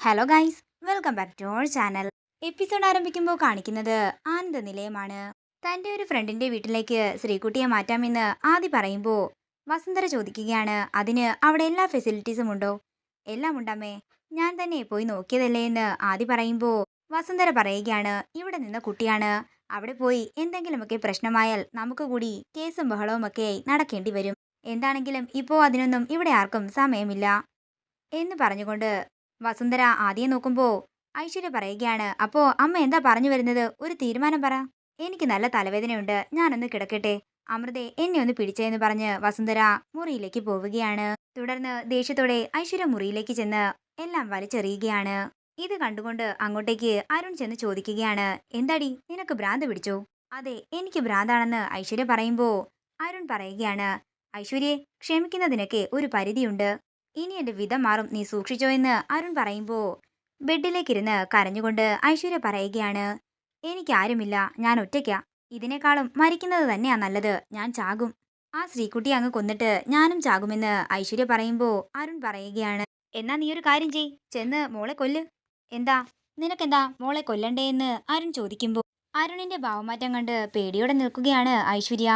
Hello guys welcome back to our channel episode ആരംഭിക്കുമ്പോൾ കാണിക്കുന്നത് ആനന്ദ നിലയമാണ്. തന്റെ ഒരു ഫ്രണ്ടിന്റെ വീട്ടിലേക്ക് ശ്രീകുട്ടിയെ മാറ്റാമെന്ന് ആദ്യ പറയുമ്പോൾ വസന്തര ചോദിക്കുകയാണ് അതിന് അവിടെ എല്ലാ ഫെസിലിറ്റീസും ഉണ്ടോ? എല്ലാം ഉണ്ടമ്മേ ഞാൻ തന്നെ പോയി നോക്കിയതല്ലേ എന്ന് ആദ്യ പറയുമ്പോൾ വസന്തര പറയുകയാണ് ഇവിടെ നിന്ന കുട്ടിയാണ്. അവിടെ പോയി എന്തെങ്കിലുമൊക്കെ പ്രശ്നമായാൽ നമുക്ക് കൂടി കേസും ബഹളവും ഒക്കെ നടക്കേണ്ടി വരും. എന്താണെങ്കിലും ഇപ്പോൾ അതിനൊന്നും ഇവിടെ ആർക്കും സമയമില്ല എന്ന് പറഞ്ഞുകൊണ്ട് വസുന്ധര ആദ്യം നോക്കുമ്പോ ഐശ്വര്യ പറയുകയാണ് അപ്പോ അമ്മ എന്താ പറഞ്ഞു വരുന്നത്? ഒരു തീരുമാനം പറ. എനിക്ക് നല്ല തലവേദനയുണ്ട്. ഞാനൊന്ന് കിടക്കട്ടെ അമൃതേ എന്നെ ഒന്ന് പിടിച്ചെന്ന് പറഞ്ഞ് വസുന്ധര മുറിയിലേക്ക് പോവുകയാണ്. തുടർന്ന് ദേഷ്യത്തോടെ ഐശ്വര്യ മുറിയിലേക്ക് ചെന്ന് എല്ലാം വലിച്ചെറിയുകയാണ്. ഇത് കണ്ടുകൊണ്ട് അങ്ങോട്ടേക്ക് അരുൺ ചെന്ന് ചോദിക്കുകയാണ് എന്താടി? നിനക്ക് ഭ്രാന്ത് പിടിച്ചോ അതെ എനിക്ക് ഭ്രാന്താണെന്ന് ഐശ്വര്യ പറയുമ്പോൾ അരുൺ പറയുകയാണ് ഐശ്വര്യയെ ക്ഷമിക്കുന്നതിനൊക്കെ ഒരു പരിധിയുണ്ട്. ഇനി എന്റെ വിധം മാറും നീ സൂക്ഷിച്ചോ എന്ന് അരുൺ പറയുമ്പോ ബെഡിലേക്കിരുന്ന് കരഞ്ഞുകൊണ്ട് ഐശ്വര്യ പറയുകയാണ് എനിക്കാരുമില്ല ഞാൻ ഒറ്റയ്ക്കാ. ഇതിനേക്കാളും മരിക്കുന്നത് തന്നെയാ നല്ലത് ഞാൻ ചാകും. ആ ശ്രീകുട്ടി അങ്ങ് കൊന്നിട്ട് ഞാനും ചാകുമെന്ന് ഐശ്വര്യ പറയുമ്പോ അരുൺ പറയുകയാണ് എന്നാ നീ ഒരു കാര്യം ചെയ് ചെന്ന് മോളെ കൊല്ല്. എന്താ? നിനക്കെന്താ മോളെ കൊല്ലണ്ടേ? എന്ന് അരുൺ ചോദിക്കുമ്പോൾ അരുണിന്റെ ഭാവമാറ്റം കണ്ട് പേടിയോടെ നിൽക്കുകയാണ് ഐശ്വര്യ.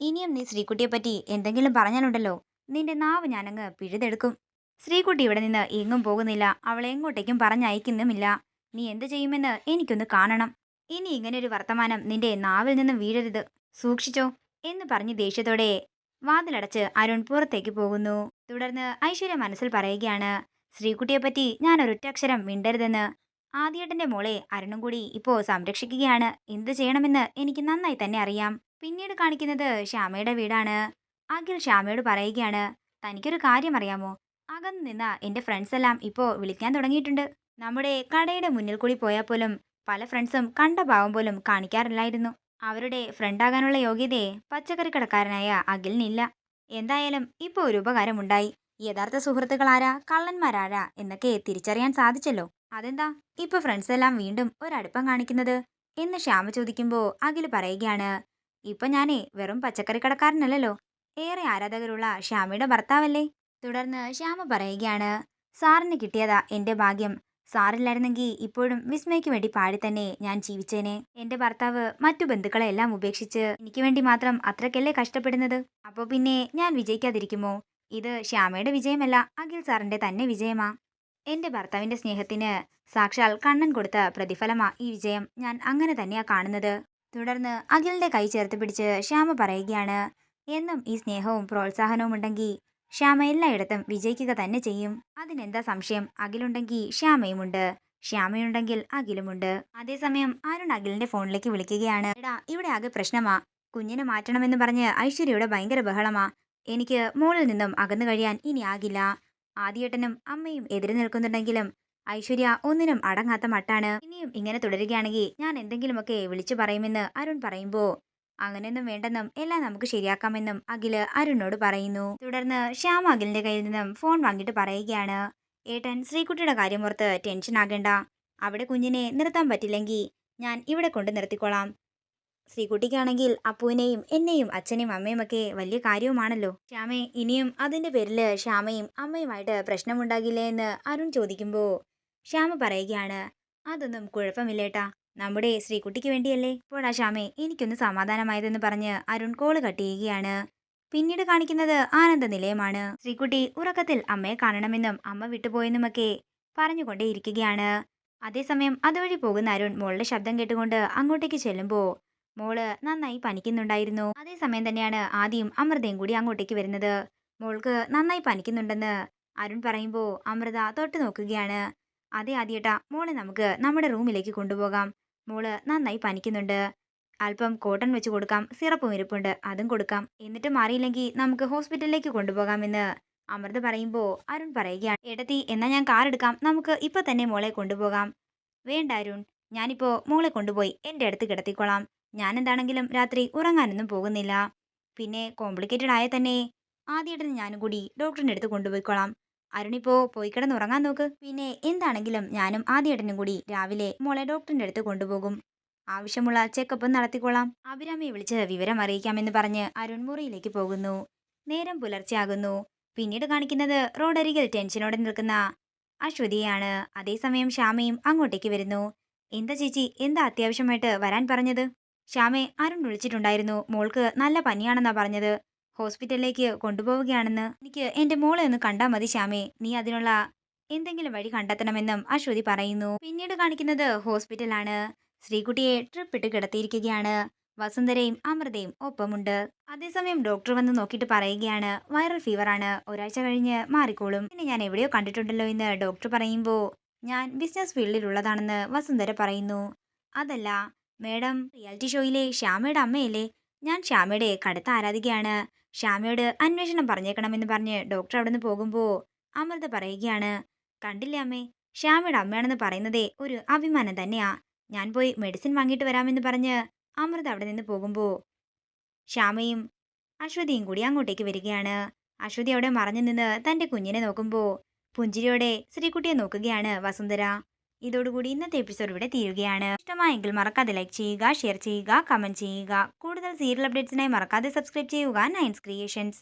ഇനിയും നീ ശ്രീകുട്ടിയെ പറ്റി എന്തെങ്കിലും പറഞ്ഞാലുണ്ടല്ലോ നിന്റെ നാവ് ഞാനങ്ങ് പിഴുതെടുക്കും. ശ്രീകുട്ടി ഇവിടെ നിന്ന് എങ്ങും പോകുന്നില്ല. അവളെ എങ്ങോട്ടേക്കും പറഞ്ഞയക്കുന്നുമില്ല. നീ എന്ത് ചെയ്യുമെന്ന് എനിക്കൊന്ന് കാണണം. ഇനി ഇങ്ങനൊരു വർത്തമാനം നിന്റെ നാവിൽ നിന്ന് വീഴരുത്. സൂക്ഷിച്ചോ എന്ന് പറഞ്ഞ് ദേഷ്യത്തോടെ വാതിലടച്ച് അരുൺ പുറത്തേക്ക് പോകുന്നു. തുടർന്ന് ഐശ്വര്യ മനസ്സിൽ പറയുകയാണ് ശ്രീകുട്ടിയെപ്പറ്റി ഞാൻ ഒരൊറ്റക്ഷരം മിണ്ടരുതെന്ന്. ആദ്യേട്ടന്റെ മോളെ അരുണും കൂടി ഇപ്പോ സംരക്ഷിക്കുകയാണ്. എന്ത് ചെയ്യണമെന്ന് എനിക്ക് നന്നായി തന്നെ അറിയാം. പിന്നീട് കാണിക്കുന്നത് ശ്യാമയുടെ വീടാണ്. അഖിൽ ശ്യാമയോട് പറയുകയാണ് തനിക്കൊരു കാര്യം അറിയാമോ അകന്നു നിന്ന എന്റെ ഫ്രണ്ട്സ് എല്ലാം ഇപ്പോ വിളിക്കാൻ തുടങ്ങിയിട്ടുണ്ട്. നമ്മുടെ കടയുടെ മുന്നിൽ കൂടി പോയാൽ പോലും പല ഫ്രണ്ട്സും കണ്ട ഭാവം പോലും കാണിക്കാറില്ലായിരുന്നു. അവരുടെ ഫ്രണ്ടാകാനുള്ള യോഗ്യതയെ പച്ചക്കറി കടക്കാരനായ അഖിലിനില്ല എന്തായാലും ഇപ്പോ ഒരു ഉപകാരമുണ്ടായി. യഥാർത്ഥ സുഹൃത്തുക്കൾ ആരാ കള്ളന്മാരാരാ എന്നൊക്കെ തിരിച്ചറിയാൻ സാധിച്ചല്ലോ. അതെന്താ? ഇപ്പൊ ഫ്രണ്ട്സ് എല്ലാം വീണ്ടും ഒരടുപ്പം കാണിക്കുന്നത്? എന്ന് ശ്യാമ ചോദിക്കുമ്പോൾ അഖിൽ പറയുകയാണ് ഇപ്പൊ ഞാനേ വെറും പച്ചക്കറി കടക്കാരനല്ലല്ലോ ഏറെ ആരാധകരുള്ള ശ്യാമയുടെ ഭർത്താവല്ലേ? തുടർന്ന് ശ്യാമ പറയുകയാണ് സാറിന് കിട്ടിയതാ എന്റെ ഭാഗ്യം. സാറില്ലായിരുന്നെങ്കിൽ ഇപ്പോഴും വിസ്മയ്ക്ക് വേണ്ടി പാടി തന്നെ ഞാൻ ജീവിച്ചേനെ. എന്റെ ഭർത്താവ് മറ്റു ബന്ധുക്കളെ എല്ലാം ഉപേക്ഷിച്ച് എനിക്ക് വേണ്ടി മാത്രം അത്രക്കല്ലേ കഷ്ടപ്പെടുന്നത്? അപ്പോൾ പിന്നെ ഞാൻ വിജയിക്കാതിരിക്കുമോ? ഇത് ശ്യാമയുടെ വിജയമല്ല അഖിൽ സാറിന്റെ തന്നെ വിജയമാ. എന്റെ ഭർത്താവിന്റെ സ്നേഹത്തിന് സാക്ഷാൽ കണ്ണൻ കൊടുത്ത പ്രതിഫലമാ ഈ വിജയം ഞാൻ അങ്ങനെ തന്നെയാ കാണുന്നത്. തുടർന്ന് അഖിലിന്റെ കൈ ചേർത്ത് പിടിച്ച് ശ്യാമ പറയുകയാണ് എന്നും ഈ സ്നേഹവും പ്രോത്സാഹനവും ഉണ്ടെങ്കിൽ ശ്യാമ എല്ലായിടത്തും വിജയിക്കുക തന്നെ ചെയ്യും. അതിനെന്താ സംശയം? അഖിലുണ്ടെങ്കിൽ ശ്യാമയുമുണ്ട്. ശ്യാമയുണ്ടെങ്കിൽ അഖിലുമുണ്ട്. അതേസമയം അരുൺ അഖിലിന്റെ ഫോണിലേക്ക് വിളിക്കുകയാണ്. എടാ ഇവിടെ ആകെ പ്രശ്നമാ. കുഞ്ഞിനെ മാറ്റണമെന്ന് പറഞ്ഞ് ഐശ്വര്യയുടെ ഭയങ്കര ബഹളമാ. എനിക്ക് മോളിൽ നിന്നും അകന്നു കഴിയാൻ ഇനി ആകില്ല. ആദ്യേട്ടനും അമ്മയും എതിര് നിൽക്കുന്നുണ്ടെങ്കിലും ഐശ്വര്യ ഒന്നിനും അടങ്ങാത്ത മട്ടാണ്. ഇനിയും ഇങ്ങനെ തുടരുകയാണെങ്കിൽ ഞാൻ എന്തെങ്കിലുമൊക്കെ വിളിച്ചു പറയുമെന്ന് അരുൺ പറയുമ്പോ അങ്ങനെയൊന്നും വേണ്ടെന്നും എല്ലാം നമുക്ക് ശരിയാക്കാമെന്നും അഖിൽ അരുണിനോട് പറയുന്നു. തുടർന്ന് ശ്യാം അഖിലിന്റെ കയ്യിൽ നിന്നും ഫോൺ വാങ്ങിയിട്ട് പറയുകയാണ്. ഏട്ടൻ ശ്രീകുട്ടിയുടെ കാര്യം ഓർത്ത് ടെൻഷൻ ആകേണ്ട. അവിടെ കുഞ്ഞിനെ നിർത്താൻ പറ്റില്ലെങ്കിൽ ഞാൻ ഇവിടെ കൊണ്ട് നിർത്തിക്കോളാം. ശ്രീകുട്ടിക്കാണെങ്കിൽ അപ്പുവിനെയും എന്നെയും അച്ഛനെയും അമ്മയും ഒക്കെ വലിയ കാര്യവുമാണല്ലോ. ശ്യാമേ ഇനിയും അതിന്റെ പേരിൽ ശ്യാമയും അമ്മയുമായിട്ട് പ്രശ്നമുണ്ടാകില്ലേ എന്ന് അരുൺ ചോദിക്കുമ്പോൾ ശ്യാമ പറയുകയാണ്. അതൊന്നും കുഴപ്പമില്ലേട്ടാ. നമ്മുടെ ശ്രീകുട്ടിക്ക് വേണ്ടിയല്ലേ? പോടാ ശ്യാമേ എനിക്കൊന്ന് സമാധാനമായതെന്ന് പറഞ്ഞ് അരുൺ കോൾ കട്ട് ചെയ്യുകയാണ് പിന്നീട് കാണിക്കുന്നത് ആനന്ദ നിലയമാണ് ശ്രീകുട്ടി ഉറക്കത്തിൽ അമ്മയെ കാണണമെന്നും അമ്മ വിട്ടുപോയെന്നുമൊക്കെ പറഞ്ഞുകൊണ്ടേയിരിക്കുകയാണ്. അതേസമയം അതുവഴി പോകുന്ന അരുൺ മോളുടെ ശബ്ദം കേട്ടുകൊണ്ട് അങ്ങോട്ടേക്ക് ചെല്ലുമ്പോൾ മോൾ നന്നായി പനിക്കുന്നുണ്ടായിരുന്നു. അതേസമയം തന്നെയാണ് ആദ്യം അമൃതയും കൂടി അങ്ങോട്ടേക്ക് വരുന്നത്. മോൾക്ക് നന്നായി പനിക്കുന്നുണ്ടെന്ന് അരുൺ പറയുമ്പോൾ അമൃത തൊട്ട് നോക്കുകയാണ്. അതേ ആദ്യേട്ടാ മോളെ നമുക്ക് നമ്മുടെ റൂമിലേക്ക് കൊണ്ടുപോകാം. മോൾ നന്നായി പനിക്കുന്നുണ്ട്. അല്പം കോട്ടൺ വെച്ച് കൊടുക്കാം സിറപ്പും ഇരിപ്പുണ്ട് അതും കൊടുക്കാം. എന്നിട്ട് മാറിയില്ലെങ്കിൽ നമുക്ക് ഹോസ്പിറ്റലിലേക്ക് കൊണ്ടുപോകാമെന്ന് അമൃത് പറയുമ്പോൾ അരുൺ പറയുകയാണ്. എടത്തി എന്നാൽ ഞാൻ കാർ എടുക്കാം. നമുക്ക് ഇപ്പൊ തന്നെ മോളെ കൊണ്ടുപോകാം. വേണ്ട അരുൺ ഞാനിപ്പോ മോളെ കൊണ്ടുപോയി എന്റെ അടുത്ത് കിടത്തിക്കോളാം. ഞാൻ എന്താണെങ്കിലും രാത്രി ഉറങ്ങാനൊന്നും പോകുന്നില്ല. പിന്നെ കോംപ്ലിക്കേറ്റഡ് ആയ തന്നെ ആദ്യമായിട്ട് ഞാനും കൂടി ഡോക്ടറിന്റെ അടുത്ത് കൊണ്ടുപോയിക്കോളാം. അരുണിപ്പോ പോയി കിടന്ന് ഉറങ്ങാൻ നോക്ക്. പിന്നെ എന്താണെങ്കിലും ഞാനും ആദ്യേട്ടനും കൂടി രാവിലെ മോളെ ഡോക്ടറിന്റെ അടുത്ത് കൊണ്ടുപോകും. ആവശ്യമുള്ള ചെക്കപ്പ് നടത്തിക്കൊള്ളാം അഭിരാമിയെ വിളിച്ച് വിവരം അറിയിക്കാമെന്ന് പറഞ്ഞ് അരുൺ മുറിയിലേക്ക് പോകുന്നു. നേരം പുലർച്ചെയാകുന്നു. പിന്നീട് കാണിക്കുന്നത് റോഡരികിൽ ടെൻഷനോടെ നിൽക്കുന്ന അശ്വതിയാണ് അതേസമയം ശ്യാമയും അങ്ങോട്ടേക്ക് വരുന്നു. എന്താ ചേച്ചി എന്താ അത്യാവശ്യമായിട്ട് വരാൻ പറഞ്ഞത്? ശ്യാമെ അരുൺ വിളിച്ചിട്ടുണ്ടായിരുന്നു. മോൾക്ക് നല്ല പനിയാണെന്നാ പറഞ്ഞത്. ഹോസ്പിറ്റലിലേക്ക് കൊണ്ടുപോവുകയാണെന്ന് എനിക്ക് എന്റെ മോളെ ഒന്ന് കണ്ടാൽ മതി ശ്യാമേ. നീ അതിനുള്ള എന്തെങ്കിലും വഴി കണ്ടെത്തണമെന്നും അശ്വതി പറയുന്നു. പിന്നീട് കാണിക്കുന്നത് ഹോസ്പിറ്റലാണ്. ശ്രീകുട്ടിയെ ട്രിപ്പ് ഇട്ട് കിടത്തിയിരിക്കുകയാണ്. വസുന്ധരയും അമൃതയും ഒപ്പമുണ്ട്. അതേസമയം ഡോക്ടർ വന്ന് നോക്കിയിട്ട് പറയുകയാണ് വൈറൽ ഫീവർ ആണ്. ഒരാഴ്ച കഴിഞ്ഞ് മാറിക്കോളും. പിന്നെ ഞാൻ എവിടെയോ കണ്ടിട്ടുണ്ടല്ലോ എന്ന് ഡോക്ടർ പറയുമ്പോൾ ഞാൻ ബിസിനസ് ഫീൽഡിലുള്ളതാണെന്ന് വസുന്ധര പറയുന്നു. അതല്ല മേഡം റിയാലിറ്റി ഷോയിലെ ശ്യാമയുടെ അമ്മയല്ലേ? ഞാൻ ശ്യാമയുടെ കടുത്ത ആരാധികയാണ്. ശ്യാമയോട് അന്വേഷണം പറഞ്ഞേക്കണമെന്ന് പറഞ്ഞ് ഡോക്ടർ അവിടെ നിന്ന് പോകുമ്പോൾ അമൃത പറയുകയാണ് കണ്ടില്ലേ അമ്മേ ശ്യാമയുടെ അമ്മയാണെന്ന് പറയുന്നതേ ഒരു അഭിമാനം തന്നെയാ. ഞാൻ പോയി മെഡിസിൻ വാങ്ങിയിട്ട് വരാമെന്ന് പറഞ്ഞ് അമൃത അവിടെ നിന്ന് പോകുമ്പോൾ ശ്യാമയും അശ്വതിയും കൂടി അങ്ങോട്ടേക്ക് വരികയാണ്. അശ്വതി അവിടെ മറഞ്ഞു നിന്ന് തന്റെ കുഞ്ഞിനെ നോക്കുമ്പോൾ പുഞ്ചിരിയോടെ ശ്രീകുട്ടിയെ നോക്കുകയാണ് വസുന്ധര. ഇതോടുകൂടി ഇന്നത്തെ എപ്പിസോഡ് ഇവിടെ തീരുകയാണ്. ഇഷ്ടമായെങ്കിൽ മറക്കാതെ ലൈക്ക് ചെയ്യുക ഷെയർ ചെയ്യുക കമന്റ് ചെയ്യുക. കൂടുതൽ സീരിയൽ അപ്ഡേറ്റ്സിനായി മറക്കാതെ സബ്സ്ക്രൈബ് ചെയ്യുക നയൻസ് ക്രിയേഷൻസ്